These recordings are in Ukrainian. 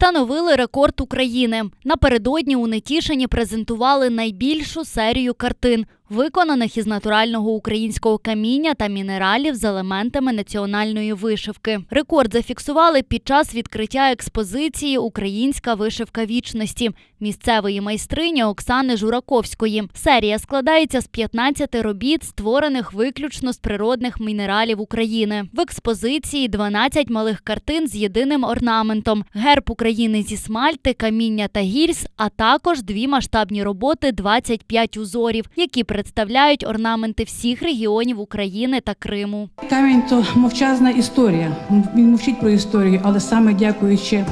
Встановили рекорд України. Напередодні у Нетішині презентували найбільшу серію картин, виконаних із натурального українського каміння та мінералів з елементами національної вишивки. Рекорд зафіксували під час відкриття експозиції Українська вишивка вічності місцевої майстрині Оксани Жураковської. Серія складається з 15 робіт, створених виключно з природних мінералів України. В експозиції 12 малих картин з єдиним орнаментом, герб України зі смальти, каміння та гільз, а також дві масштабні роботи 25 узорів, які представляють орнаменти всіх регіонів України та Криму. Камінь то мовчазна історія. Він мовчить про історію, але саме дякуючи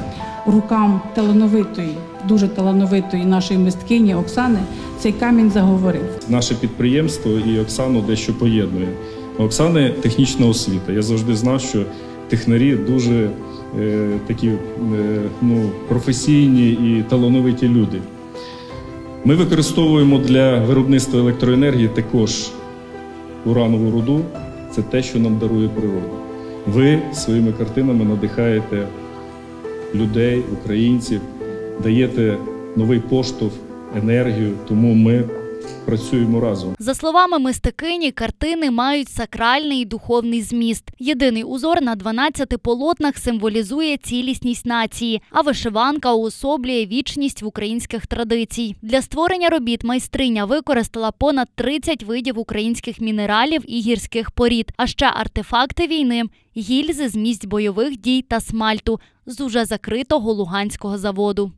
рукам талановитої, дуже талановитої нашої мисткині Оксани, цей камінь заговорив. Наше підприємство і Оксану дещо поєднує. Оксани технічна освіта. Я завжди знав, що технарі дуже е, такі е, ну, професійні і талановиті люди. Ми використовуємо для виробництва електроенергії також уранову руду. Це те, що нам дарує природа. Ви своїми картинами надихаєте людей, українців, даєте новий поштовх, енергію, тому ми працюємо разом. За словами мистикині, картини мають сакральний і духовний зміст. Єдиний узор на 12 полотнах символізує цілісність нації, а вишиванка уособлює вічність в українських традицій. Для створення робіт майстриня використала понад 30 видів українських мінералів і гірських порід, а ще артефакти війни, гільзи з місць бойових дій та смальту з уже закритого луганського заводу.